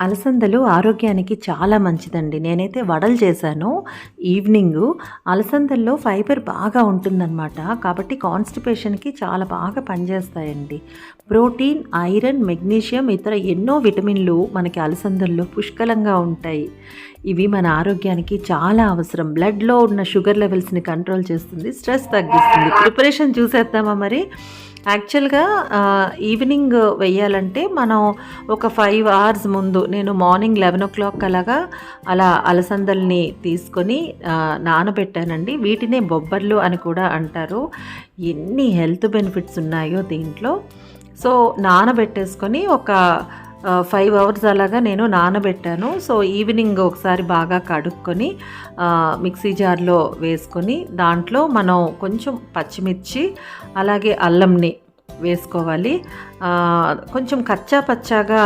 అలసందలు ఆరోగ్యానికి చాలా మంచిదండి. నేనైతే వడలు చేశాను ఈవినింగు. అలసందల్లో ఫైబర్ బాగా ఉంటుందన్నమాట. కాబట్టి కాన్స్టిపేషన్కి చాలా బాగా పనిచేస్తాయండి. ప్రోటీన్ ఐరన్ మెగ్నీషియం ఇతర ఎన్నో విటమిన్లు మనకి అలసందల్లో పుష్కలంగా ఉంటాయి. ఇవి మన ఆరోగ్యానికి చాలా అవసరం. బ్లడ్లో ఉన్న షుగర్ లెవెల్స్ని కంట్రోల్ చేస్తుంది. స్ట్రెస్ తగ్గిస్తుంది. ప్రిపరేషన్ చూసేద్దామా మరి? యాక్చువల్గా ఈవినింగ్ వెయ్యాలంటే మనం ఒక ఫైవ్ అవర్స్ ముందు నేను మార్నింగ్ లెవెన్ ఓ క్లాక్ అలాగా అలా అలసందల్ని తీసుకొని నానబెట్టానండి. వీటినే బొబ్బర్లు అని కూడా అంటారు. ఎన్ని హెల్త్ బెనిఫిట్స్ ఉన్నాయో దీంట్లో. సో నానబెట్టేసుకొని ఒక ఫైవ్ అవర్స్ అలాగా నేను నానబెట్టాను. సో ఈవినింగ్ ఒకసారి బాగా కడుక్కొని మిక్సీ జార్లో వేసుకొని దాంట్లో మనం కొంచెం పచ్చిమిర్చి అలాగే అల్లంని వేసుకోవాలి. కొంచెం కచ్చా పచ్చాగా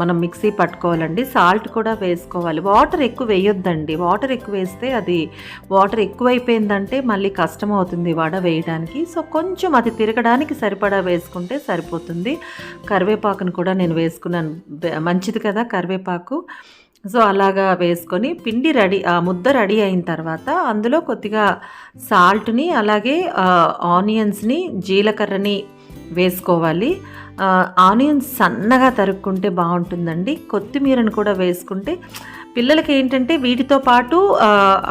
మనం మిక్సీ పట్టుకోవాలండి. సాల్ట్ కూడా వేసుకోవాలి. వాటర్ ఎక్కువ వేయొద్దండి. వాటర్ ఎక్కువ వేస్తే అది వాటర్ ఎక్కువైపోయిందంటే మళ్ళీ కష్టం అవుతుంది వడ వేయడానికి. సో కొంచెం అది తిరగడానికి సరిపడా వేసుకుంటే సరిపోతుంది. కరివేపాకును కూడా నేను వేసుకున్నాను. మంచిది కదా కరివేపాకు. సో అలాగా వేసుకొని పిండి రెడీ ఆ ముద్ద రెడీ అయిన తర్వాత అందులో కొద్దిగా సాల్ట్ని అలాగే ఆనియన్స్ని జీలకర్రని వేసుకోవాలి. ఆనియన్స్ సన్నగా తరుక్కుంటే బాగుంటుందండి. కొత్తిమీరను కూడా వేసుకుంటే పిల్లలకి ఏంటంటే వీటితో పాటు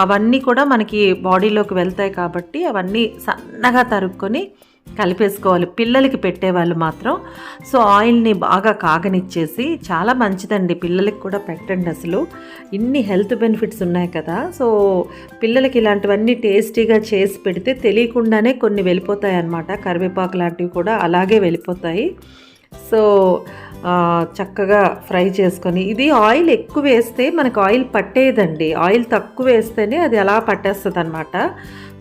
అవన్నీ కూడా మనకి బాడీలోకి వెళ్తాయి కాబట్టి అవన్నీ సన్నగా తరుక్కొని కలిపేసుకోవాలి. పిల్లలకి పెట్టేవాళ్ళు మాత్రం. సో ఆయిల్ని బాగా కాగనిచ్చేసి చాలా మంచిదండి పిల్లలకి కూడా పెట్టండి అసలు. ఇన్ని హెల్త్ బెనిఫిట్స్ ఉన్నాయి కదా. సో పిల్లలకి ఇలాంటివన్నీ టేస్టీగా చేసి పెడితే తెలియకుండానే కొన్ని వెళ్ళిపోతాయి అన్నమాట కరివేపాకు లాంటివి కూడా అలాగే వెళ్ళిపోతాయి. సో చక్కగా ఫ్రై చేసుకొని ఇది ఆయిల్ ఎక్కువ వేస్తే మనకు ఆయిల్ పట్టేదండి. ఆయిల్ తక్కువ వేస్తేనే అది అలా పట్టేస్తుంది అనమాట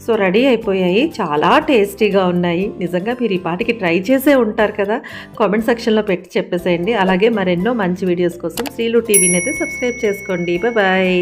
సో రెడీ అయిపోయాయి. చాలా టేస్టీగా ఉన్నాయి. నిజంగా మీరు ఈ పాటికి ట్రై చేసే ఉంటారు కదా. కామెంట్ సెక్షన్లో పెట్టి చెప్పేసేయండి. అలాగే మరెన్నో మంచి వీడియోస్ కోసం శ్రీలు టీవీని అయితే సబ్స్క్రైబ్ చేసుకోండి. బాయ్.